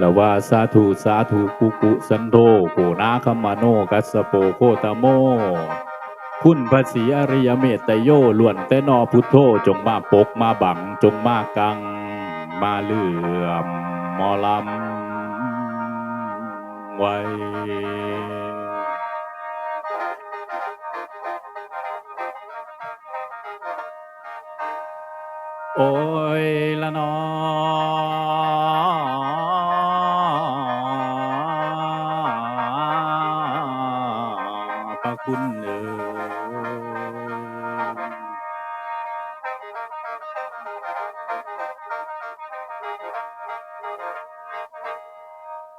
ละวาสาธุสาธุกุกุสันโธโกนาคมาโนกัสโปโคตโม คุณพระศรีอริยเมตตโยล้วนแต่นอพุทโธจงมาปกมาบังจงมากัง มาเลื่อมมอลำไว้โอ้ยละนอ พระคุณเอ๋ย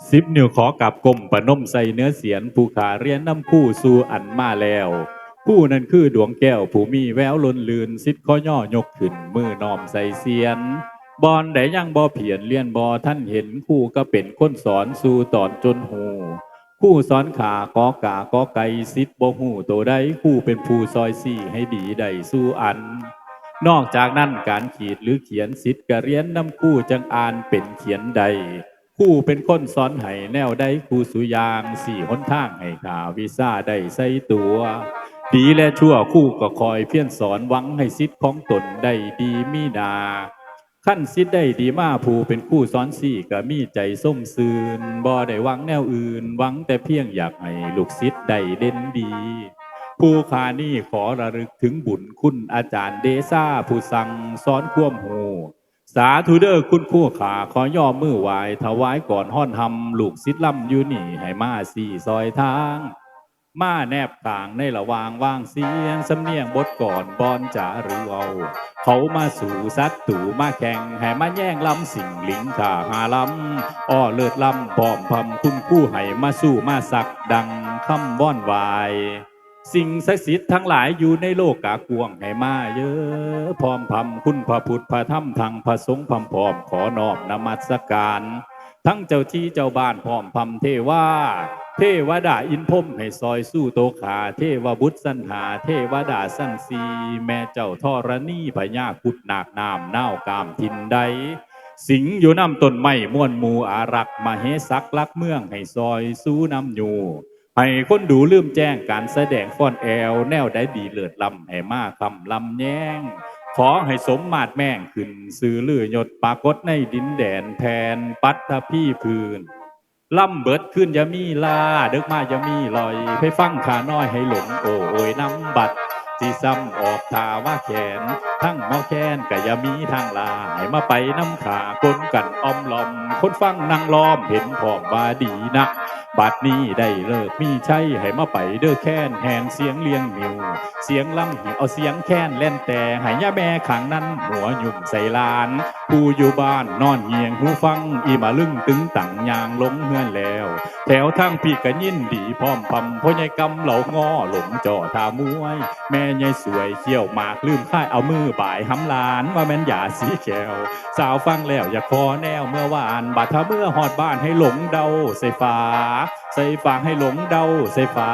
สิบนิ้วขอกับกลมประนมใส่เนื้อเสียนผู้ขาเรียนน้ำคู่สู่อันมาแล้วผู้นั้นคือดวงแก้วผู้มีแววล้นลืนสิทธิ์ข้อย่อยกขึ้นมือนอมใส่เสียนบอนได้ยังบ่เพียนเลียนบ่ท่านเห็นคู่ก็เป็นคนสอนสู่ตอนจนหู คู่สอนขากอกากอไก่สิทธิ์บ่หูโตได้คู่เป็นผู้ซอยสี่ให้ดีได้สู่อัน นอกจากนั้นการขีดหรือเขียนสิทธิ์กะเรียนน้ำคู่จังอ่านเป็นเขียนใด คู่เป็นคนสอนให้แนวใดคู่สุยางสี่หนทางให้ขาวิซ่าได้ใส่ตัว ดีและชั่วคู่ก็คอยเพี้ยรสอนหวังให้สิทธิ์ของตนได้ดีมีนา ขั้นสิทธิ์ได้ดีมาผู้เป็นคู่สอนสี่ก็มีใจส้มซืนบ่ได้หวังแนวอื่นหวังแต่เพียงอยากให้ลูกศิษย์ได้เด่นดี ผู้ขานี่ขอระลึกถึงบุญคุณอาจารย์เดซ่าผู้สั่งสอนควมหูสาธุเด้อคุณคู่ขาขอย่อมือไหวถวายก่อนห้อนทำลูกศิษย์ล่ำอยู่นี่ให้มาสี่ซอยทาง มาแนบกลางในระว่างว่างเสียงสำเนียงบทก่อนบอนจ๋าหรือเอา เขามาสู่ซัดตู่มาแข่งให้มาแย่งลำสิ่งหลิงข่าหาลำอ้อเลิศลำพอมพำคุณคู่ให้มาสู้มาสักดังคำว่อนวาย สิ่งศักดิ์สิทธิ์ทั้งหลายอยู่ในโลกกากวงให้มาเยอะพร้อมพำคุณพระพุทธพระธรรมทางพระสงฆ์พร้อมพร้อมขอนอบนมัสการ ทั้งเจ้าที่เจ้าบ้านพร้อมพำเทว่า เทวดาอินพมให้ซอยสู้โตขา เทวบุตรสันหา เทวดาสันสีแม่เจ้าทอรณีพญาคุดนาคนามเน่ากามทินใด สิงอยู่น้ำต้นไม้ม่วนมูอารักมาเฮสักลักเมืองให้ซอยสู้น้ำอยู่ ให้คนดูลืมแจ้งการแสดงฟ้อนแอวแนวได้ดีเลิศลำให้มาคำลำแย้งขอให้สมมาตรแม่งขึ้นสื่อลือหยดปรากฏในดินแดนแทนปัตตพี่พื้น ล่ำเบิดขึ้นยามีลาเดึกมายามีลอยไปฟังขาน้อยให้หลงโอ้โอยน้ำบัดที่ซ้ำออกทาว่าแขน ทั้งหมอแคนก็ยามีทางลาให้มาไปน้ำขาคนกันอมลอม คนฟังนั่งล้อมเห็นพร้อมว่าดีนะบัดนี้ได้เลิกมีใช่ให้มาไปเด้อแค้นแหนเสียงเลียงนิว เสียงลำหิวเอาเสียงแค้นเล่นแต่ให้ยาแม่ขังนั้นหัวหยุ่มใส่ลาน ผู้อยู่บ้านนอนเงียงหูฟังอีมาลึงตึงตังยางลงเฮือนแล้ว แถวทางพี่ก็ยินดีพร้อมพำพ่อใหญ่กำเหล่างอหลงจ่อทามวย แม่ใหญ่สวยเขี้ยวหมากลืมค่ายเอามือบ่ายหำลานว่าแม่นอย่าสีแก้ว สาวฟังแล้วอย่าคอแนวเมื่อวานบาดทะเมื่อหอดบ้านให้หลงเดาใส่ฟ้า ใส่ฟ้าให้หลงเดาใส่ฟ้า